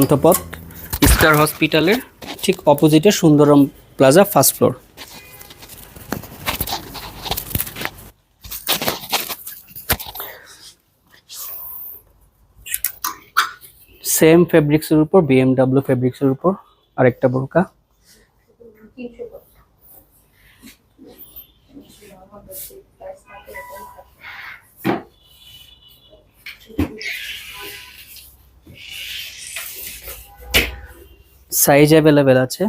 Panthapath star হসপিটালের ঠিক অপোজিটে Sundaram plaza first floor. Same ফেব্রিক্সের উপর বিএমডাব্লিউ ফেব্রিক্সের উপর, আরেকটা বোরকা। সাইজ অ্যাভেলেবেল আছে।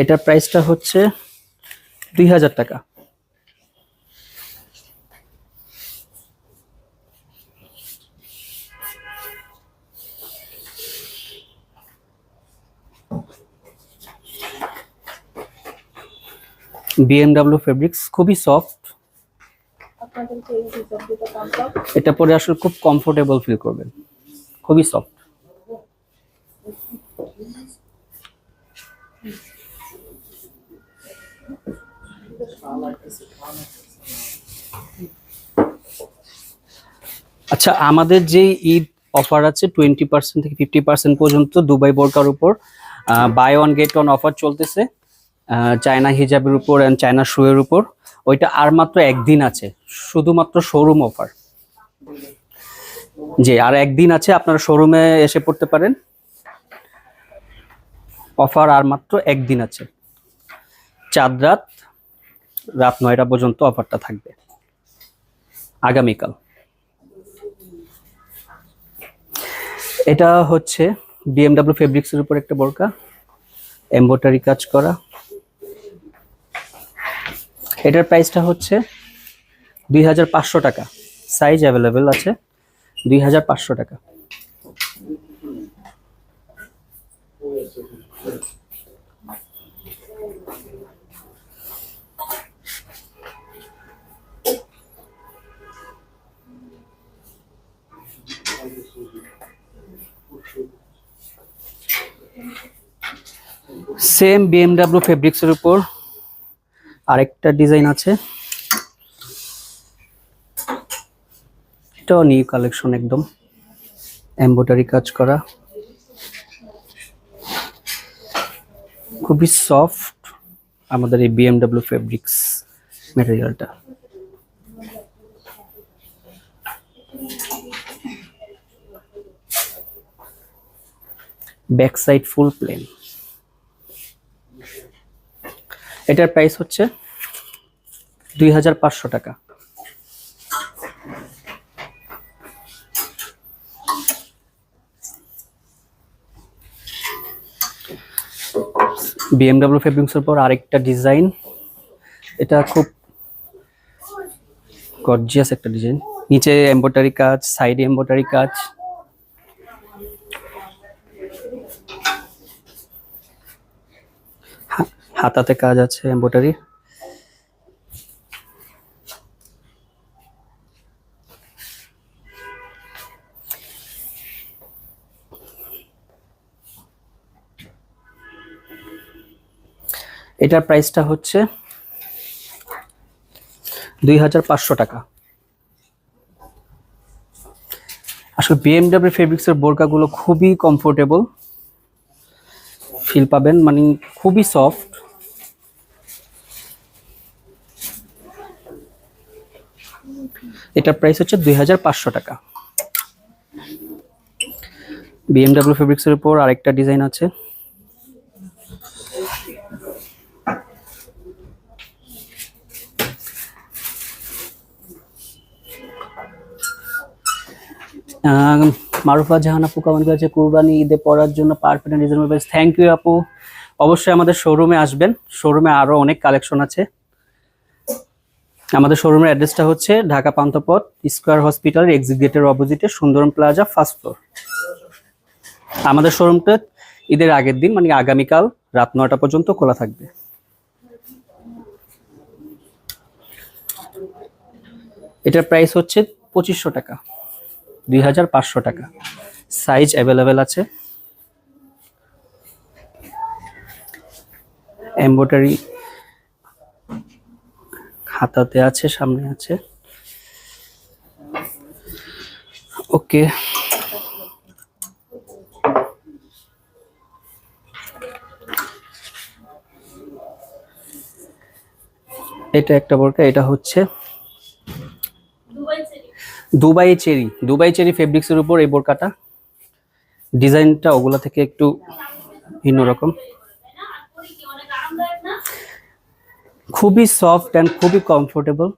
এটার প্রাইসটা হচ্ছে দুই হাজার টাকা। বিএমডাব্লিউ ফেব্রিক্স খুবই সফট আপনাদেরকে এই ডিজাইন দুটো কমপ্লিট এটা পরে আসলে খুব কমফোর্টেবল ফিল করবেন। খুবই সফট আচ্ছা আমাদের যে ঈদ অফার আছে টোয়েন্টি পার্সেন্ট থেকে ফিফটি পার্সেন্ট পর্যন্ত দুবাই বোরকার উপর buy one get one offer চলতেছে চায়না হিজাবের উপর অ্যান্ড চায়না শুয়ের উপর। ওইটা আর মাত্র একদিন আছে, শুধুমাত্র শোরুম অফার জি, আর একদিন আছে, আপনারা শোরুমে এসে পড়তে পারেন। অফার আর মাত্র একদিন আছে। চাঁদ রাত রাত নয়টা পর্যন্ত অফারটা থাকবে। আগামীকাল। এটা হচ্ছে বিএমডাব্লিউ ফেব্রিক্সের উপর একটা বোরকা। এম্বোটারি কাজ করা। এটার প্রাইসটা হচ্ছে দুই হাজার পাঁচশো টাকা। সাইজ অ্যাভেলেবেল আছে দুই হাজার পাঁচশো টাকা। সেম বিএমডাব্লিউ ফেব্রিক্সের উপর আরেকটা ডিজাইন আছে। এটাও নিউ কালেকশন একদম। এমব্রয়ডারি কাজ করা। খুবই সফট আমাদের এই বিএমডাব্লিউ ফেব্রিক্স ম্যাটেরিয়ালটা ব্যাক সাইড ফুল প্লেন এটার প্রাইস হচ্ছে দুই হাজার পাঁচশো টাকা। বিএমডাব্লিউ ফেব্রিক্সের পর আরেকটা ডিজাইন এটা খুব গর্জিয়াস একটা ডিজাইন নিচে এম্ব্রয়ডারি কাজ সাইডে এম্ব্রয়ডারি কাজ। হাতাতে কাজ আছে এম্ব্রয়ডারি। এটার প্রাইসটা হচ্ছে দুই হাজার পাঁচশো টাকা। আসলে বিএমডাব্লিউ ফেব্রিক্সের বোরকাগুলো খুবই কমফোর্টেবল ফিল পাবেন মানে খুবই সফট এটার প্রাইস হচ্ছে দুই হাজার পাঁচশো টাকা। বিএমডাব্লিউ ফেব্রিক্সের উপর আরেকটা ডিজাইন আছে। মারুফা জাহান আপু কমেন্ট করেছে, কুরবানি ঈদে পড়ার জন্য পারফেক্ট থ্যাংক ইউ আপু। অবশ্যই আমাদের শোরুমে আসবেন। শোরুমে আরও অনেক কালেকশন আছে। আমাদের শোরুমের অ্যাড্রেসটা হচ্ছে Dhaka Panthapath square hospital exit গেটের অপোজিটে সুন্দরম প্লাজা ফার্স্ট ফ্লোর আমাদের শোরুমটা ঈদের আগের দিন মানে আগামীকাল রাত নটা পর্যন্ত খোলা থাকবে। এটার প্রাইস হচ্ছে পঁচিশশো টাকা, দুই হাজার পাঁচশো টাকা। সাইজ অ্যাভেলেবেল আছে। এম্ব্রয়ডারি খাতাতে আছে, সামনে আছে। ওকে। এটা একটা বোরকা, এটা হচ্ছে দুবাই চেরি। দুবাই চেরি ফেব্রিক্সের উপর এই বোরকাটা। ডিজাইনটা ওগুলা থেকে একটু ভিন্ন রকম। খুবই সফট অ্যান্ড খুবই কমফোর্টেবল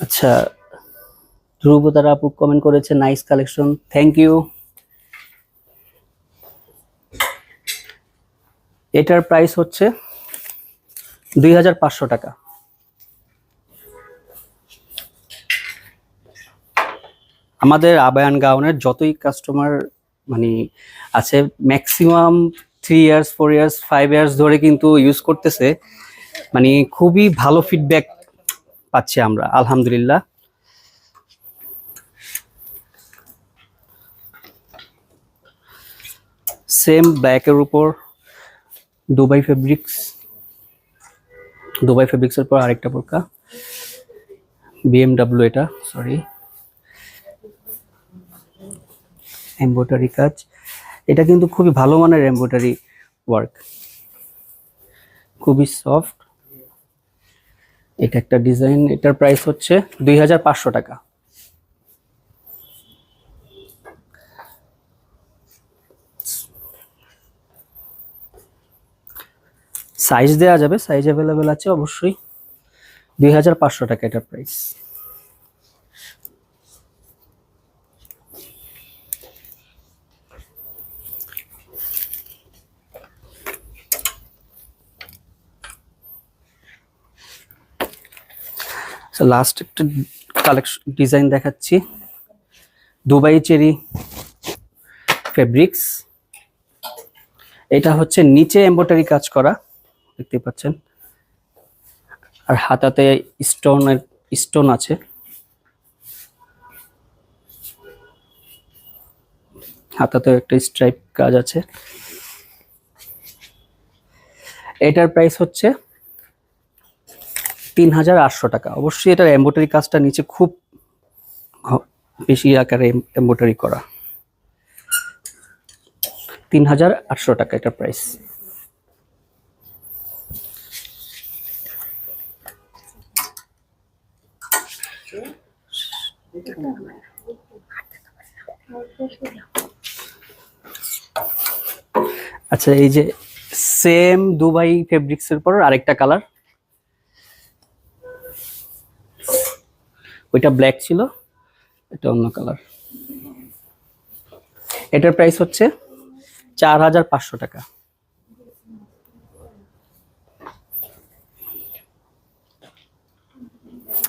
আচ্ছা ধ্রুব তারা আপু কমেন্ট করেছে নাইস কালেকশন থ্যাংক ইউ এটার প্রাইস হচ্ছে দুই হাজার পাঁচশো টাকা। আমাদের আবায়ান গাউনের যতই কাস্টমার মানে আছে maximum three years four years five years ধরে কিন্তু ইউজ করতেছে। মানে খুবই ভালো ফিডব্যাক পাচ্ছি আমরা, আলহামদুলিল্লাহ। সেম ব্ল্যাকের উপর দুবাই ফেব্রিক্স দুবাই ফেব্রিক্সের পর আরেকটা বোরকা। বিএমডাব্লিউ এটা সরি এমব্রয়ডারি কাজ। এটা কিন্তু খুবই ভালো মানের এমব্রয়ডারি ওয়ার্ক খুবই সফট এটা একটা ডিজাইন এটার প্রাইস হচ্ছে দুই হাজার পাঁচশো টাকা। সাইজ দেওয়া যাবে সাইজ অ্যাভেলেবেল আছে অবশ্যই। দুই হাজার পাঁচশো টাকা এটার প্রাইস লাস্ট একটা কালেকশন ডিজাইন দেখাচ্ছি। দুবাই চেরি ফেব্রিক্স এটা হচ্ছে নিচে এম্ব্রয়ডারি কাজ করা দেখতে পাচ্ছেন। আর হাতাতে স্টোনের স্টোন আছে। হাতাতেও একটা স্ট্রাইপ কাজ আছে। এটার প্রাইস হচ্ছে তিন হাজার আটশো টাকা। অবশ্যই এটার এম্ব্রয়ডারি কাজটা নিচে খুব বেশি আকারে এম্ব্রয়ডারি করা। তিন হাজার আটশো টাকা এটার প্রাইস আচ্ছা এই যে সেম দুবাই ফেব্রিক্সের পর আরেকটা কালার ওইটা ব্ল্যাক ছিল, এটা অন্য কালার এটার প্রাইস হচ্ছে চার হাজার পাঁচশো টাকা।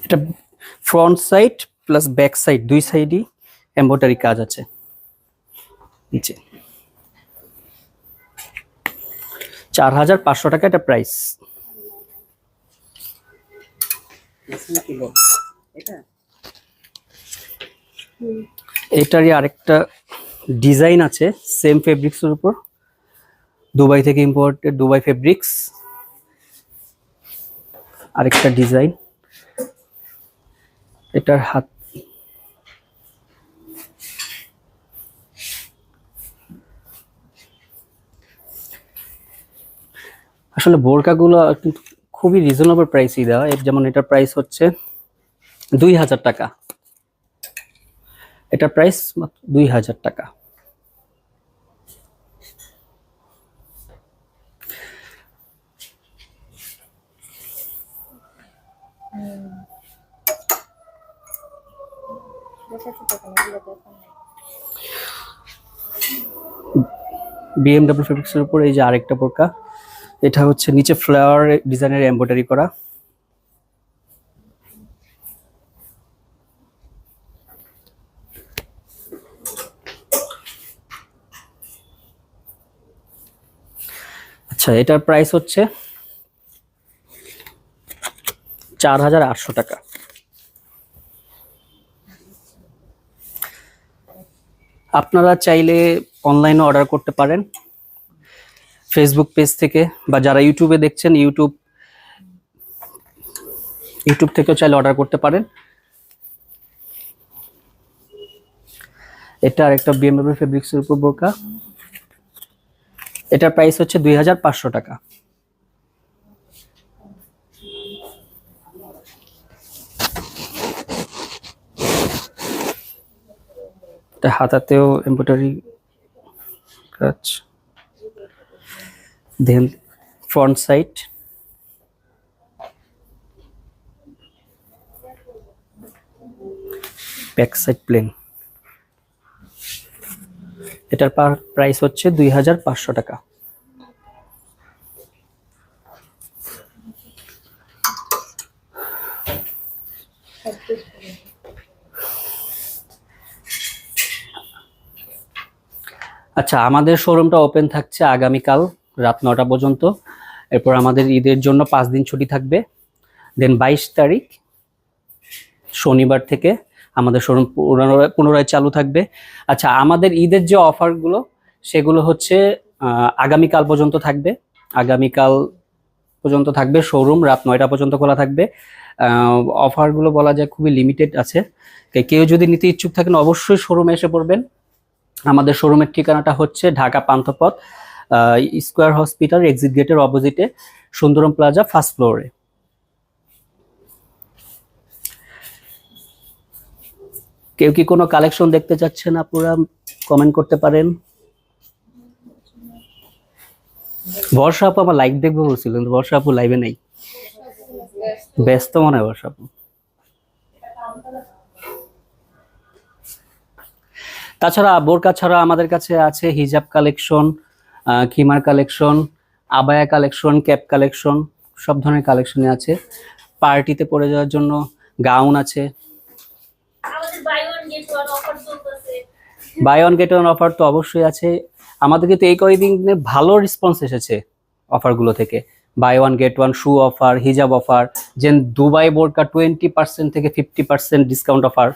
এটা front side plus back side দুই সাইডই এম্ব্রয়ডারি কাজ আছে। নিচে। চার হাজার পাঁচশো টাকা এটা প্রাইস এটারই আরেকটা ডিজাইন আছে সেম ফেব্রিক্সের উপর। দুবাই থেকে ইম্পোর্টেড দুবাই ফেব্রিক্স আরেকটা ডিজাইন। এটার হাত আসলে বোরকাগুলো কিন্তু খুবই রিজনেবল প্রাইসই দেওয়া। যেমন এটার প্রাইস হচ্ছে দুই হাজার টাকা। এটার প্রাইস মাত্র দুই হাজার টাকা। বিএমডাব্লিউ ফেব্রিক্সের উপর এই যে আরেকটা বোরকা, এটা হচ্ছে নিচে ফ্লাওয়ার ডিজাইনের এমব্রয়ডারি করা। আচ্ছা এটার প্রাইস হচ্ছে চার হাজার আটশো টাকা। আপনারা চাইলে অনলাইনে অর্ডার করতে পারেন। ফেসবুক পেজ থেকে বা যারা ইউটিউবে দেখছেন ইউটিউব ইউটিউব থেকেও চাইলে অর্ডার করতে পারেন। এটা আর একটা বিএমডব্লিউ ফেব্রিক্সের উপর বোরকা। এটার প্রাইস হচ্ছে দুই হাজার পাঁচশো টাকা। এটা হাতাতেও এমব্রয়ডারি কাজ। Then front side back side plain এটার পার প্রাইস হচ্ছে দুই হাজার পাঁচশো টাকা। আচ্ছা আমাদের শোরুমটা ওপেন থাকছে আগামীকাল রাত নটা পর্যন্ত। এরপর আমাদের ঈদের জন্য পাঁচ দিন ছুটি থাকবে। দেন বাইশ তারিখ শনিবার থেকে আমাদের শোরুম পুনরায় পুনরায় চালু থাকবে। আচ্ছা আমাদের ঈদের যে অফারগুলো, সেগুলো হচ্ছে আগামীকাল পর্যন্ত থাকবে। আগামীকাল পর্যন্ত থাকবে শোরুম, রাত নয়টা পর্যন্ত খোলা থাকবে। অফারগুলো বলা যায় খুবই লিমিটেড আছে। কেউ যদি নিতে ইচ্ছুক থাকেন, অবশ্যই শোরুমে এসে পড়বেন। আমাদের শোরুমের ঠিকানাটা হচ্ছে Dhaka Panthapath square hospital, exit গেটের অপোজিটে সুন্দরম প্লাজা ফার্স্ট ফ্লোরে কেউ কি কোনো কালেকশন দেখতে চাচ্ছেন আপনারা কমেন্ট করতে পারেন। বর্ষা আপু, আমার লাইভ দেখব বলছিল, কিন্তু বর্ষা আপু লাইভে নেই। ব্যস্ত মনে হয় বর্ষা আপু। তাছাড়া বোরকা ছাড়া আমাদের কাছে আছে হিজাব কালেকশন খিমার কালেকশন আবায়া কালেকশন ক্যাপ কালেকশন সব ধরনের কালেকশনই আছে। পার্টিতে পরে যাওয়ার জন্য গাউন আছে। Buy one get one offer তো অবশ্যই আছে। আমাদের কিন্তু এই কয়েকদিনে ভালো রেসপন্স এসেছে অফারগুলো থেকে। Buy one get one shoe offer হিজাব অফার যেন দুবাই বোরকা টোয়েন্টি পার্সেন্ট থেকে ফিফটি পার্সেন্ট ডিসকাউন্ট অফার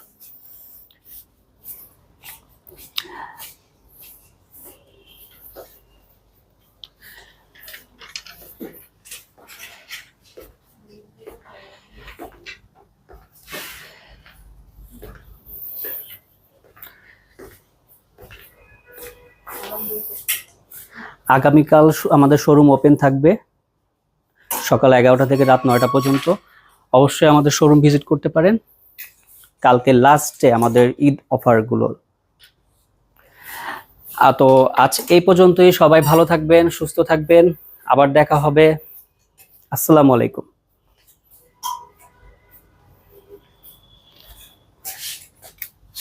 আগামীকাল আমাদের শোরুম ওপেন থাকবে সকাল এগারোটা থেকে রাত নয়টা পর্যন্ত। অবশ্যই আমাদের শোরুম ভিজিট করতে পারেন। কালকে লাস্টে আমাদের ঈদ অফারগুলো তো আজ এই পর্যন্তই। সবাই ভালো থাকবেন, সুস্থ থাকবেন। আবার দেখা হবে। আসসালামু আলাইকুম।